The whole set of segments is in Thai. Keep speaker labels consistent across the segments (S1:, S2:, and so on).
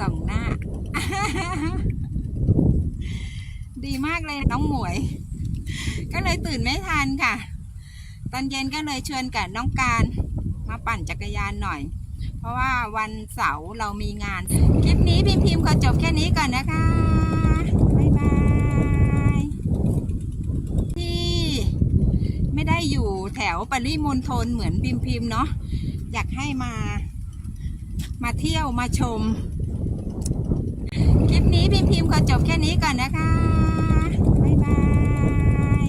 S1: ส่องหน้า ดีมากเลยน้องหมวย ก็เลยตื่นไม่ทันค่ะ ตอนเย็นก็เลยเชิญกับน้องการมาปั่นจักรยานหน่อย เพราะว่าวันเสาร์เรามีงาน คลิปนี้พิมพ์พิมพ์ขอจบแค่นี้ก่อนนะคะบ๊ายบายที่ไม่ได้อยู่แถวปริมณฑลเหมือนพิมพ์พิมพ์เนาะอยากให้มา มาเที่ยวมาชม คลิปนี้พิมพ์พิมพ์ขอจบแค่นี้ก่อนนะคะ บ๊ายบาย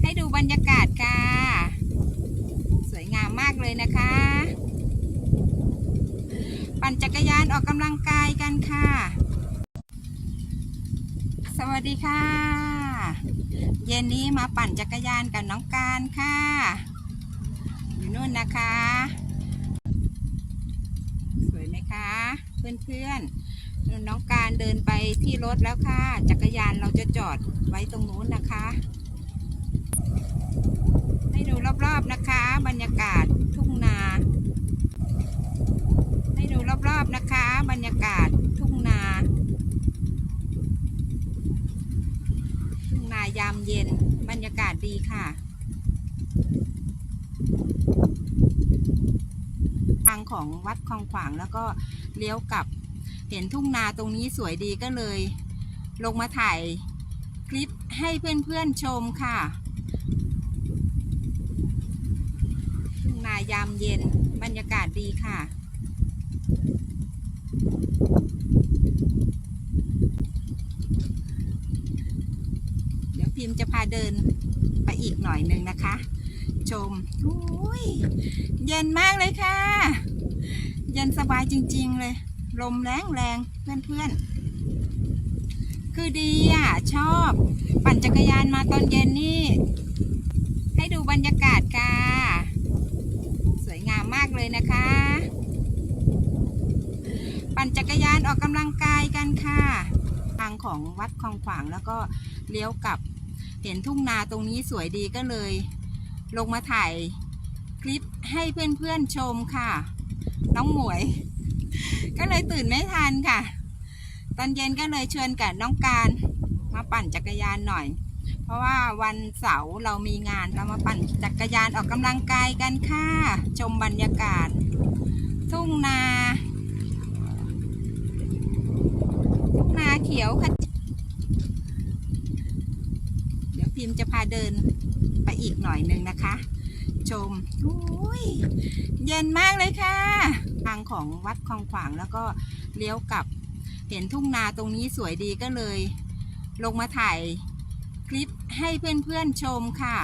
S1: ให้ดูบรรยากาศค่ะ สวยงามมากเลยนะคะ ปั่นจักรยานออกกำลังกายกันค่ะ สวัสดีค่ะ เย็นนี้มาปั่นจักรยานกับน้องการค่ะ อยู่นู่นนะคะ สวยไหมคะ เพื่อนๆ น้องการเดินไปที่รถแล้วค่ะ จักรยานเราจะจอดไว้ตรงนู้นนะคะ ให้ดูรอบๆนะคะ บรรยากาศทุ่งนา ให้ดูรอบๆนะคะ บรรยากาศทุ่งนา ทุ่งนายามเย็นบรรยากาศดีค่ะ ทางของวัดคลองขวางแล้วก็เลี้ยวกลับ เห็นทุ่งนาตรงนี้สวยดีก็เลย ลงมาถ่ายคลิปให้เพื่อนๆชมค่ะ ทุ่งนายามเย็นบรรยากาศดีค่ะเดี๋ยวพิมพ์จะพาเดินไปอีกหน่อยหนึ่งนะคะ ชมอุ้ยเย็นมากเลยค่ะ เย็นสบายจริง ๆ เลย ลมแรงแรงเพื่อนๆ คือดีอะ ชอบ ปั่นจักรยานมาตอนเย็นนี่ ให้ดูบรรยากาศค่ะสวยงามมากเลยนะคะ ปั่นจักรยานออกกำลังกายกันค่ะ ทางของวัดคลองขวางแล้วก็เลี้ยวกลับ เห็นทุ่งนาตรงนี้สวยดีก็เลย ลงมาถ่ายคลิปให้เพื่อนๆชมค่ะ น้องหมวย ก็เลยตื่นไม่ทันค่ะ ตอนเย็นก็เลยเชิญกับน้องการมาปั่นจักรยานหน่อย เพราะว่าวันเสาร์เรามีงานเรามาปั่นจักรยานออกกำลังกายกันค่ะ ชมบรรยากาศ ทุ่งนา ทุ่งนาเขียวขจีเดี๋ยวพิมพ์จะพาเดินไปอีกหน่อยนึงนะคะ ชมอุ้ยเย็นมากเลยค่ะ ทางของวัดคลองขวางแล้วก็เลี้ยวกลับ เห็นทุ่งนาตรงนี้สวยดีก็เลย ลงมาถ่ายคลิปให้เพื่อนๆชมค่ะ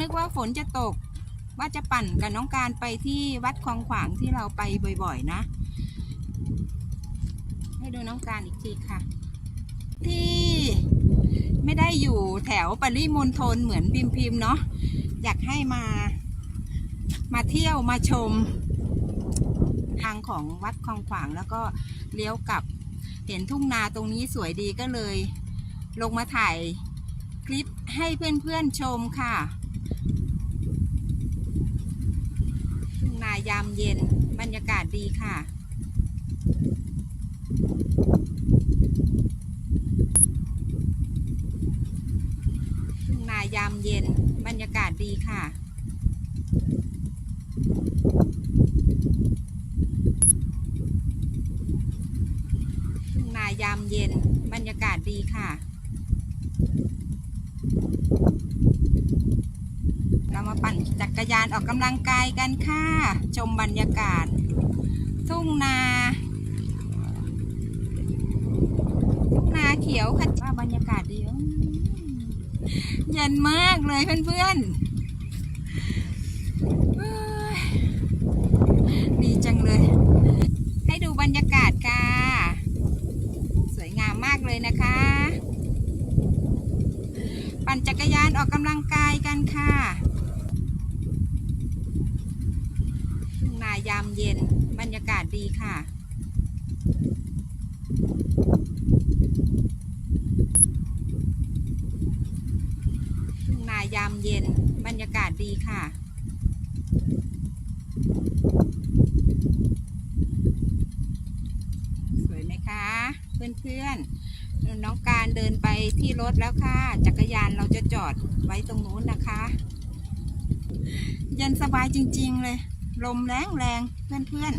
S1: นึกว่าฝนจะตกว่าจะปั่นกับน้องการไปที่วัดคลองขวางที่เราไปบ่อยๆนะ ให้ดูน้องการอีกทีค่ะ ที่ไม่ได้อยู่แถวปริมณฑลเหมือนพิมพิมพ์เนาะ อยากให้มา มาเที่ยวมาชม ทางของวัดคลองขวางแล้วก็เลี้ยวกลับ เห็นทุ่งนาตรงนี้สวยดีก็เลย ลงมาถ่ายคลิปให้เพื่อนๆชมค่ะ ทุ่งนายามเย็นบรรยากาศดีค่ะทุ่งนายามเย็น ดีค่ะทุ่งนายามเย็นบรรยากาศดีค่ะ เรามาปั่นจักรยานออกกำลังกายกันค่ะ ชมบรรยากาศ ทุ่งนาทุ่งนาเขียวค่ะว่าบรรยากาศดีเย็นมากเลยเพื่อนๆเฮ้ยดี จังเลย ให้ดูบรรยากาศค่ะ สวยงามมากเลยนะคะ ปั่นจักรยานออกกำลังกายกันค่ะทุ่งนายามเย็นบรรยากาศดีค่ะทุ่งนายามเย็นบรรยากาศดีค่ะ ท เพื่อนๆ น้องการเดินไปที่รถแล้วค่ะ จักรยานเราจะจอดไว้ตรงนู้นนะคะ เย็นสบายจริงๆเลย ลมแรงแรงเพื่อน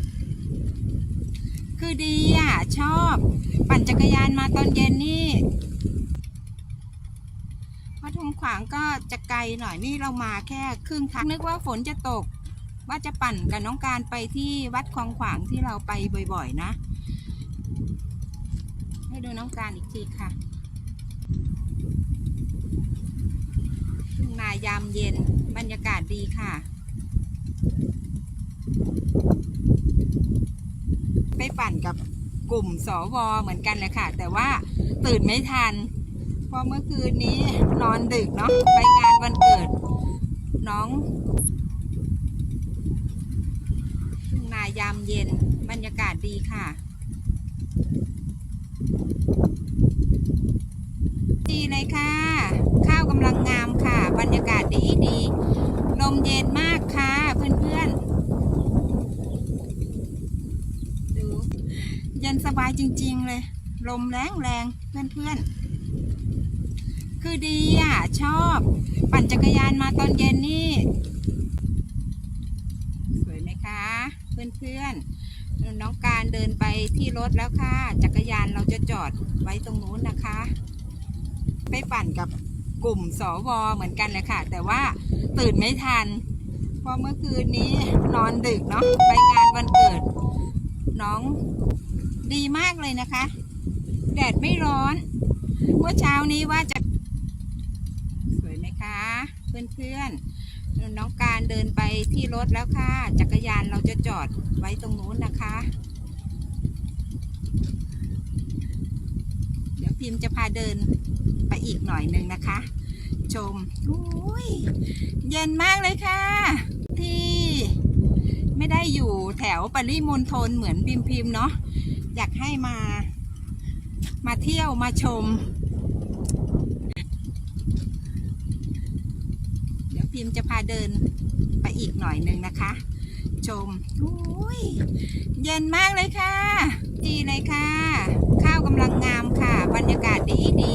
S1: ๆ คือดีอะ ชอบ ปั่นจักรยานมาตอนเย็นนี่วัดทงขวางก็จะไกลหน่อยนี่เรามาแค่ครึ่งทางนึกว่าฝนจะตกว่าจะปั่นกับน้องการไปที่วัดคลองขวางที่เราไปบ่อยๆ นะ ให้ดูน้องการอีกทีค่ะทุ่งนายามเย็นบรรยากาศดีค่ะ ไปปั่นกับกลุ่มสวเหมือนกันเลยค่ะ แต่ว่าตื่นไม่ทัน เพราะเมื่อคืนนี้นอนดึกเนาะไปงานวันเกิด น้องทุ่งนายามเย็นบรรยากาศดีค่ะ ดีเลยค่ะ ข้าวกำลังงามค่ะ บรรยากาศดีดีลมเย็นมากค่ะ เพื่อนๆ ดูเย็นสบายจริง ๆ เลย ลมแรงแรงๆเพื่อนๆ คือดีอะ ชอบ ปั่นจักรยานมาตอนเย็นนี่ สวยไหมคะ เพื่อนๆ น้องการเดินไปที่รถแล้วค่ะ จักรยานเราจะจอดไว้ตรงนู้นนะคะ ไปปั่นกับกลุ่มสวเหมือนกันเลยค่ะ แต่ว่าตื่นไม่ทัน เพราะเมื่อคืนนี้นอนดึกเนาะไปงานวันเกิด น้องดีมากเลยนะคะ แดดไม่ร้อน เมื่อเช้านี้ว่าจะสวยไหมคะ เพื่อนๆ น้องการเดินไปที่รถแล้วค่ะ จักรยานเราจะจอดไว้ตรงนู้นนะคะ เดี๋ยวพิมพ์จะพาเดินไปอีกหน่อยหนึ่งนะคะ ชมอุ้ยเย็นมากเลยค่ะ ที่ไม่ได้อยู่แถวปริมณฑลเหมือนพิมพ์พิมพ์เนาะอยากให้มา มาเที่ยวมาชม เดี๋ยว พิมพ์จะพาเดินไปอีกหน่อยหนึ่งนะคะ ชมอุ้ยเย็นมากเลยค่ะ ดีเลยค่ะ ข้าวกำลังงามค่ะ บรรยากาศดีดี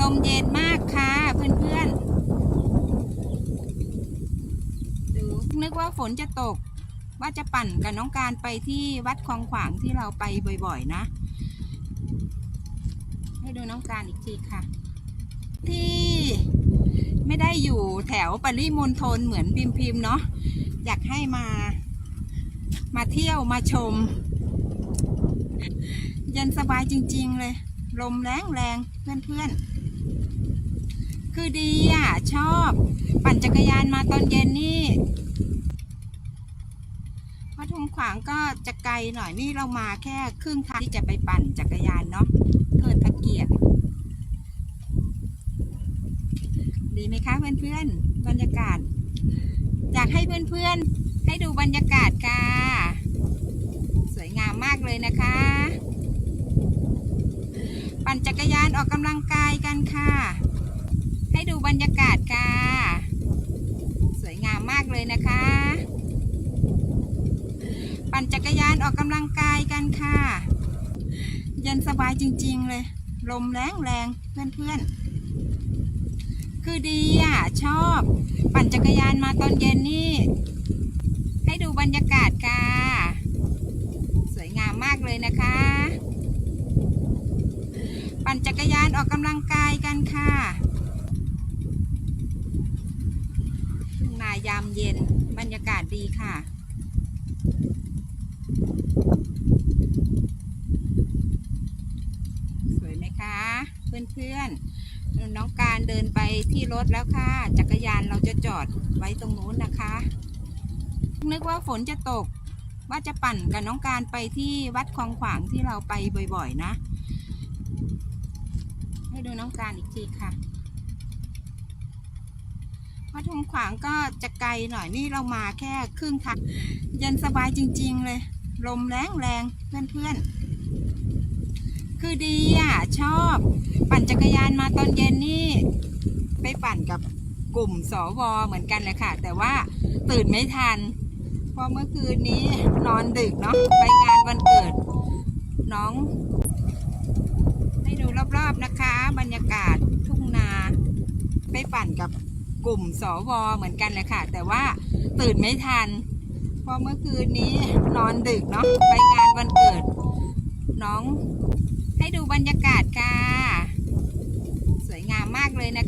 S1: ลมเย็นมากค่ะเพื่อนๆดูนึกว่าฝนจะตก ว่าจะปั่นกับน้องการไปที่วัดคลองขวางที่เราไปบ่อยๆนะ ให้ดูน้องการอีกทีค่ะ ที่ ไม่ได้อยู่แถวปริมณฑลเหมือนพิมพ์พิมเนาะอยากให้มา มาเที่ยวมาชม เย็นสบายจริง ๆ เลย ลมแรงแรงๆเพื่อนๆ คือดีอะ ชอบ ปั่นจักรยานมาตอนเย็นนี่วัดทงขวางก็จะไกลหน่อยนี่เรามาแค่ครึ่งทางที่จะไปปั่นจักรยานเนาะเทิดพระเกียรติ ดี ไหมคะเพื่อนๆบรรยากาศอยากให้เพื่อนๆให้ดูบรรยากาศค่ะ สวยงามมากเลยนะคะ ปั่นจักรยานออกกำลังกายกันค่ะ ให้ดูบรรยากาศค่ะ สวยงามมากเลยนะคะ ปั่นจักรยานออกกำลังกายกันค่ะ เย็นสบายจริงๆเลย ลมแรงแรงๆเพื่อนๆ คือดีอะ ชอบ ปั่นจักรยานมาตอนเย็นนี่ ให้ดูบรรยากาศค่ะ สวยงามมากเลยนะคะ ปั่นจักรยานออกกำลังกายกันค่ะทุ่งนายามเย็นบรรยากาศดีค่ะสวยไหมคะ เพื่อนๆ น้องการเดินไปที่รถแล้วค่ะ จักรยานเราจะจอดไว้ตรงนู้นนะคะ นึกว่าฝนจะตก ว่าจะปั่นกับน้องการไปที่วัดคลองขวางที่เราไปบ่อยๆนะ ให้ดูน้องการอีกทีค่ะ วัดทงขวางก็จะไกลหน่อยนี่เรามาแค่ครึ่งทางเย็นสบายจริง ๆ เลย ลมแรงแรงๆเพื่อนๆ คือดีอะชอบ ปั่นจักรยานมาตอนเย็นนี่ไปปั่นกับกลุ่มสวเหมือนกันเลยค่ะ แต่ว่าตื่นไม่ทัน เพราะเมื่อคืนนี้นอนดึกเนาะไปงานวันเกิด น้องให้ดูรอบๆนะคะ บรรยากาศทุ่งนา ไปปั่นกับกลุ่มสวเหมือนกันเลยค่ะ แต่ว่าตื่นไม่ทัน เพราะเมื่อคืนนี้นอนดึกเนาะไปงานวันเกิด น้องให้ดูบรรยากาศค่ะ มากเลยนะคะ